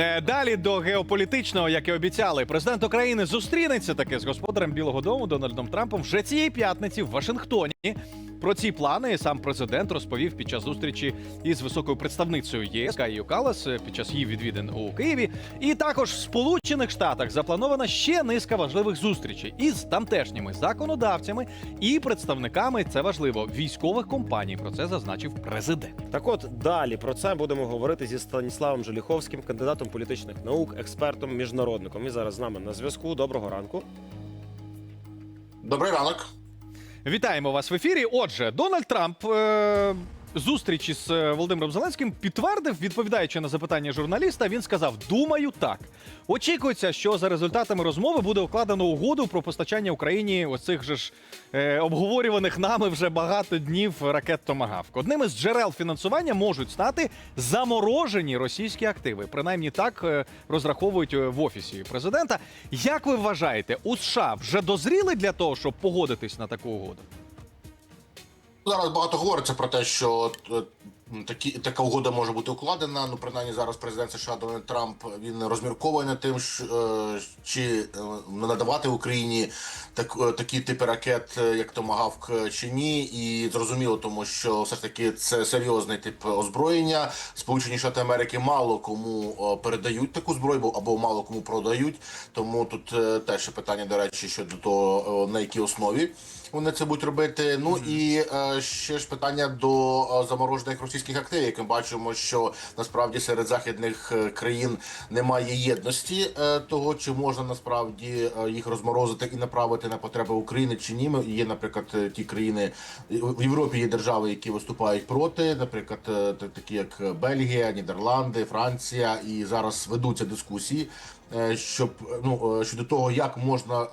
Е, Далі до геополітичного, як і обіцяли, президент України зустрінеться таки з господарем Білого Дому Дональдом Трампом вже цієї п'ятниці в Вашингтоні. Про ці плани сам президент розповів під час зустрічі із високою представницею ЄС Каєю Калас е, під час її відвідин у Києві. І також в Сполучених Штатах запланована ще низка важливих зустрічей із тамтешніми законодавцями і представниками це важливо військових компаній. Про це зазначив президент. Так от далі про це будемо говорити зі Станіславом Желіховським, кандидатом політичних наук, експертом, міжнародником. Він зараз з нами на зв'язку. Доброго ранку. Добрий ранок. Вітаємо вас в ефірі. Отже, Дональд Трамп е- зустрічі з е, Володимиром Зеленським підтвердив, відповідаючи на запитання журналіста, він сказав: Думаю, так. Очікується, що за результатами розмови буде укладено угоду про постачання Україні оцих же ж е- обговорюваних нами вже багато днів ракет Томагавк. Одним із джерел фінансування можуть стати заморожені російські активи. Принаймні так е, розраховують е, в офісі президента. Як ви вважаєте, у США вже дозріли для того, щоб погодитись на таку угоду? Зараз багато говориться про те, що е, такі така угода може бути укладена. Ну, принаймні, зараз президент США Дональд Трамп він розмірковує над тим, що, е, чи е, надавати Україні так, е, такі типи ракет, як Томагавк, чи ні. І зрозуміло, тому що все ж таки це серйозний тип озброєння. Сполучені Штати Америки мало кому передають таку зброю, або мало кому продають. Тому тут теж питання, до речі, щодо того, на якій основі. Вони це будуть робити. Ну і ще ж питання до заморожених російських активів. Як ми бачимо, що насправді серед західних е, країн немає єдності е, того, чи можна насправді е, їх розморозити і направити на потреби України чи ні. Є, наприклад, ті країни в Європі є держави, які виступають проти, наприклад, такі як Бельгія, Нідерланди, Франція, і зараз ведуться дискусії, щоб ну щодо того, як можна.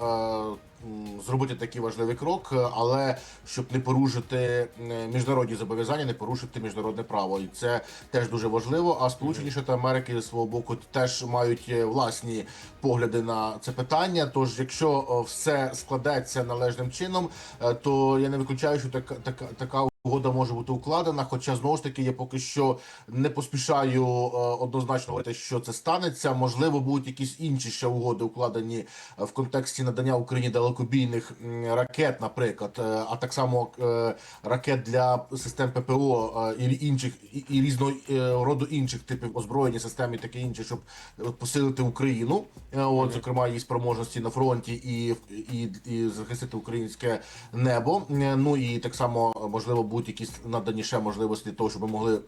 Зробити такий важливий крок, е, але щоб не порушити міжнародні зобов'язання, не порушити міжнародне право, і це теж дуже важливо. А Сполучені Штати Америки з свого боку теж мають е, власні погляди на це питання. Тож, якщо е, все складеться належним чином, то я не виключаю, що така така така. Угода може бути укладена, хоча знову ж таки я поки що не поспішаю е, однозначно говорити, що це станеться. Можливо, будуть якісь інші ще угоди укладені в контексті надання Україні далекобійних ракет, наприклад, е, а так само е, ракет для систем ППО е, і інших і, різного роду інших типів озброєння систем і таке інше, щоб посилити Україну, от зокрема її спроможності на фронті і, і, і захистити українське небо. Ну і так само можливо будуть якісь надані ще можливості для того, щоб ми могли.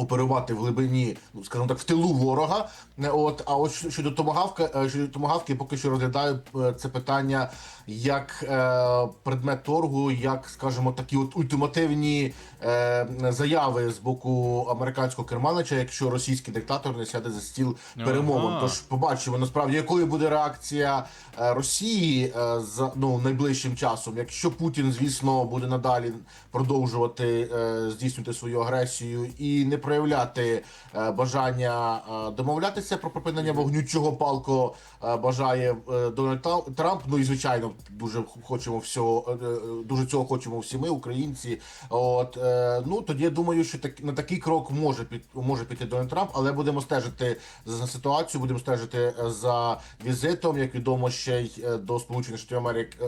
Оперувати в глибині, ну скажімо так, в тилу ворога. Е, От а от щодо томагавка, е, щодо томагавки, поки що розглядаю е, це питання як е, предмет торгу, як скажімо, такі от ультимативні е, заяви з боку американського керманича, якщо російський диктатор не сяде за стіл перемовин. Тож побачимо насправді, якою буде реакція Росії е, за ну найближчим часом. Якщо Путін, звісно, буде надалі продовжувати е, здійснювати свою агресію і не проявляти е, бажання е, домовлятися про припинення вогню, чого палко е, бажає Дональд Трамп. Ну і звичайно, дуже хочемо всього, дуже цього хочемо всі ми, українці. От ну тоді я думаю, що так на такий крок може під може піти Дональд Трамп, але будемо стежити за ситуацією, будемо стежити за візитом. Як відомо, ще й до Сполучених Штатів Америки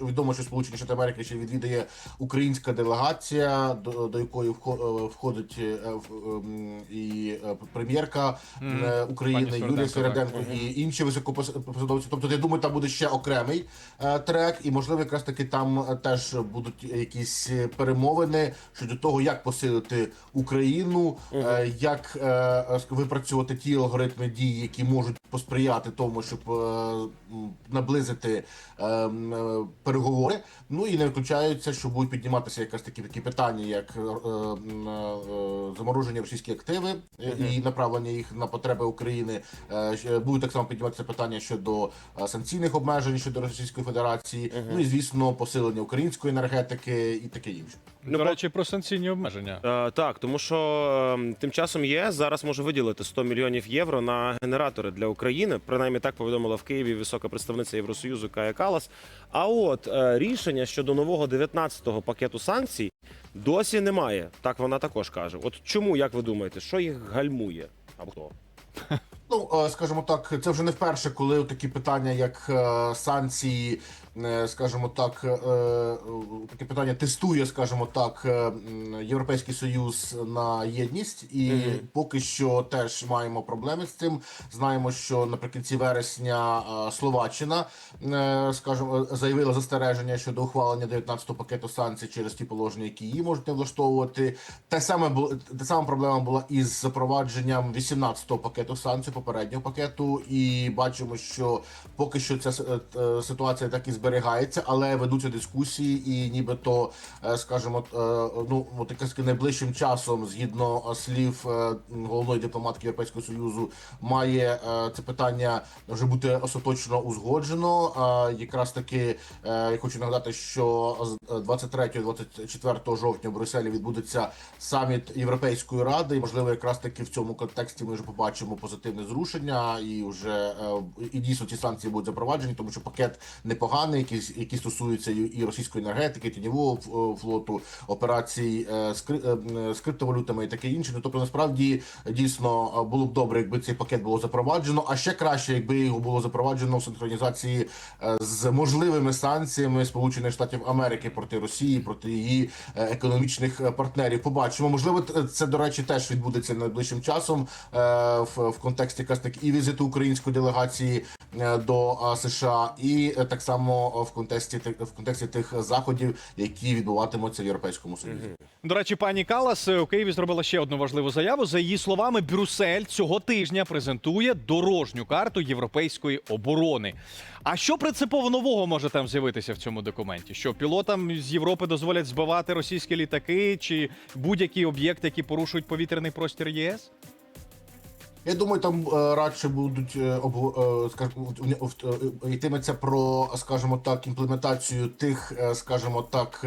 відомо, що Сполучені Штати Америки ще відвідає українська делегація, до, до якої вхо- входить і е, прем'єрка е, України Юлія Середенко і інші високопосадовці. Тобто, я думаю, там буде ще окремий е, трек, і можливо, якраз таки там теж будуть якісь перемовини щодо того, як посилити Україну, як випрацювати ті алгоритми дій, які можуть посприяти тому, щоб наблизити е, м, е, переговори. Ну і не виключається, що будуть підніматися якраз такі такі питання, як е, е, російські активи е, і направлення їх на потреби України. Е, Будуть так само підніматися питання щодо е, санкційних обмежень щодо Російської Федерації. Ну і звісно, посилення української енергетики і таке інше. До речі, про санкційні обмеження. Е, так, тому що е, тим часом ЄС зараз може виділити 100 мільйонів євро на генератори для України. Принаймні так повідомила в Києві висока представниця Євросоюзу Кая Калас. А от е, рішення щодо нового 19-го пакету санкцій досі немає. Так вона також каже. От чому, як ви думаєте, що їх гальмує? Або хто? Ну, е, скажімо так, це вже не вперше, коли такі питання, як е, санкції, скажімо так, е, е, таке питання тестує, скажімо так, е, Європейський Союз на єдність, і поки що теж маємо проблеми з цим. Знаємо, що наприкінці вересня е, Словаччина, е, скажімо, заявила застереження щодо ухвалення 19-го пакету санкцій через ті положення, які її можуть не влаштовувати. Те саме те сама проблема була із запровадженням 18-го пакету санкцій, попереднього пакету, і бачимо, що поки що ця е, ситуація так і зберігається, але ведуться дискусії, і нібито, е, скажімо, е, ну якраз найближчим часом, згідно е, слів головної дипломатки Європейського союзу, має це питання вже бути остаточно узгоджено. Якраз таки я хочу нагадати, що з 23-24 жовтня в Брюсселі відбудеться саміт Європейської ради. І можливо, якраз таки в цьому контексті ми вже побачимо позитивне зрушення, і вже і дійсно ці санкції будуть запроваджені, тому що пакет непоганий, який, який стосується і і російської енергетики, тіньового флоту, операцій е, з, е, з криптовалютами і таке інше. Ну, тобто, насправді дійсно е, було б добре, якби цей пакет було запроваджено, а ще краще, якби його було запроваджено в синхронізації е, з можливими санкціями Сполучених Штатів Америки проти Росії, проти її е, економічних е, партнерів. Побачимо. Можливо, це до речі теж відбудеться найближчим часом е, в, контексті якраз і візиту української делегації е, до е, США, і е, так само в контексті в контексті тих заходів, які відбуватимуться в Європейському Союзі. До речі, пані Калас е, у Києві зробила ще одну важливу заяву. За її словами, Брюссель цього тижня презентує дорожню карту європейської оборони. А що принципово нового може там з'явитися в цьому документі? Що пілотам з Європи дозволять збивати російські літаки чи будь-які об'єкти, які порушують повітряний простір ЄС? Я думаю, там е, радше будуть е, обго- е, йтиметься про, скажімо так, імплементацію тих, скажімо так,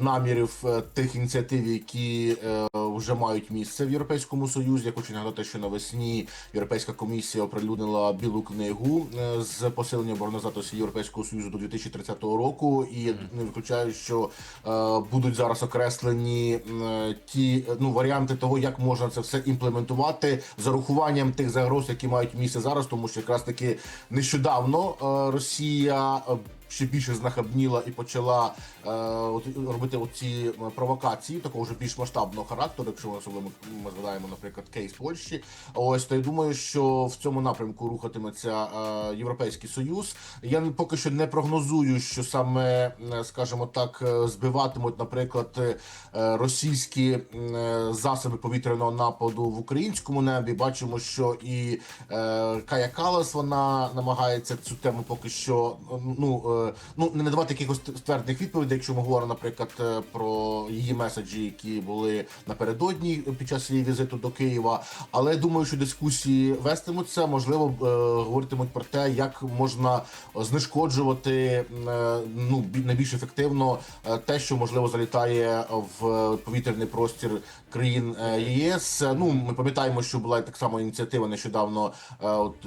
намірів тих ініціатив, які вже мають місце в Європейському Союзі. Я хочу нагадати, що навесні Європейська комісія оприлюднила білу книгу з посилення обороноздатності Європейського Союзу до 2030 року, і я не виключаю, що будуть зараз окреслені ті ну варіанти того, як можна це все імплементувати урахуванням тих загроз, які мають місце зараз, тому що якраз таки нещодавно е, Росія. Ще більше знахабніла і почала е, робити оці е, провокації такого вже більш масштабного характеру, якщо ми особливо ми згадаємо, наприклад, кейс Польщі. Ось то я думаю, що в цьому напрямку рухатиметься е, Європейський Союз. Я поки що не прогнозую, що саме, е, скажімо так, е, збиватимуть, наприклад, російські засоби повітряного нападу в українському небі. Бачимо, що і е, Кая Калас вона намагається цю тему поки що ну, ну не надавати якихось ствердних відповідей, якщо ми говоримо, наприклад, е, про її меседжі, які були напередодні під час її візиту до Києва. Але я думаю, що дискусії вестимуться, можливо, е, говоритимуть про те, як можна знешкоджувати е, ну найбільш ефективно те, що можливо залітає в повітряний простір країн ЄС. Ну ми пам'ятаємо, що була так само ініціатива нещодавно от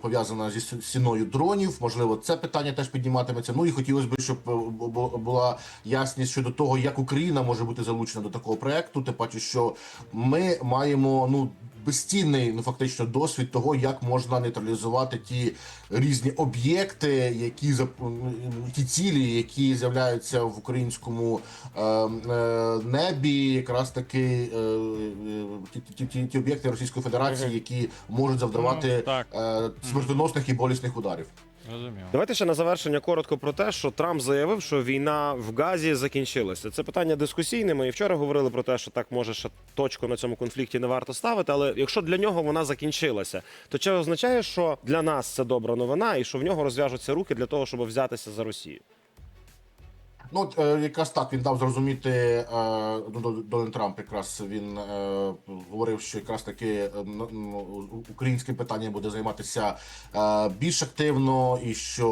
пов'язана зі стіною дронів. Можливо, це питання теж підніматиметься. Ну і хотілося б, щоб е, бу- бу- була ясність щодо того, як Україна може бути залучена до такого проекту. Тим паче, що ми маємо ну. Безцінний, ну фактично, досвід того, як можна нейтралізувати ті різні об'єкти, які ті цілі, які з'являються в українському е, е, небі, якраз таки е, е, ті, ті, ті, ті об'єкти Російської Федерації, які можуть завдавати Ну, е, смертоносних і болісних ударів. Розумію. Давайте ще на завершення коротко про те, що Трамп заявив, що війна в Газі закінчилася. Це питання дискусійне. Ми і вчора говорили про те, що так може ще точку на цьому конфлікті не варто ставити. Але якщо для нього вона закінчилася, то це означає, що для нас це добра новина, і що в нього розв'яжуться руки для того, щоб взятися за Росію. Ну, е, якраз так він дав зрозуміти е, ну, До- Дональд Трамп. Якраз він е, говорив, що якраз таки ну, ну, буде займатися більш активно, і що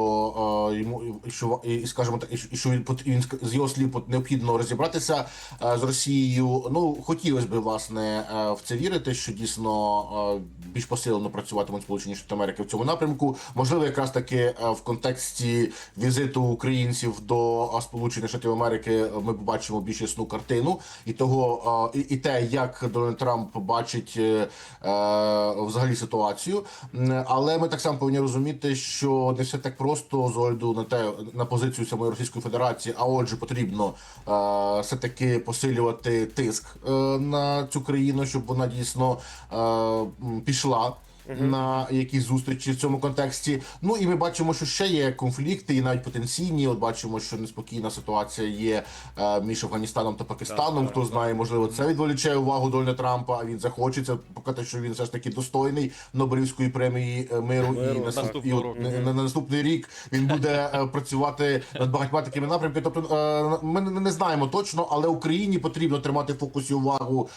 йому і що і, скажімо так, і що- він він з його слів необхідно розібратися з Росією. Ну хотілося б власне в це вірити, що дійсно більш посилено працюватимуть Сполучені Штати Америки в цьому напрямку. Можливо, якраз таки в контексті візиту українців до Сполучених Сполучених Штатів Америки ми побачимо більш ясну картину і того, е, і, і те, як Дональд Трамп бачить е, е, взагалі ситуацію. Але ми так само повинні розуміти, що не все так просто з огляду на те на позицію самої Російської Федерації. А отже, потрібно е, все таки посилювати тиск е, на цю країну, щоб вона дійсно е, пішла. На якісь зустрічі в цьому контексті. Ну і ми бачимо, що ще є конфлікти, і навіть потенційні. От бачимо, що неспокійна ситуація є е, між Афганістаном та Пакистаном. Хто знає, можливо, це відволіче увагу Дональда Трампа. А він захочеться показати, що він все ж таки достойний Нобелівської премії е, миру, Миру. і, наступ- і року. на, на, на наступний рік він буде е, працювати над багатьма такими напрямками. Тобто е, ми не, знаємо точно, але Україні потрібно тримати фокусі увагу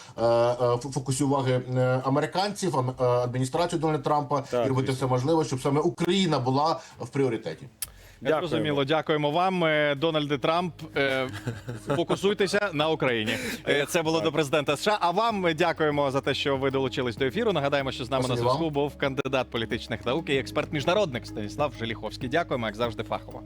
фокусі уваги американців, ам- адміністрацію Дональда Трампа Так, і робити звісно. все можливе, щоб саме Україна була в пріоритеті. Дякуємо. Зрозуміло, дякуємо вам, е, Дональде Трамп. Е, Фокусуйтеся на Україні. Е, Це було до президента США. А вам дякуємо за те, що ви долучились до ефіру. Нагадаємо, що з нами на зв'язку був кандидат політичних наук і експерт міжнародник Станіслав Желіховський. Дякуємо, як завжди, фахово.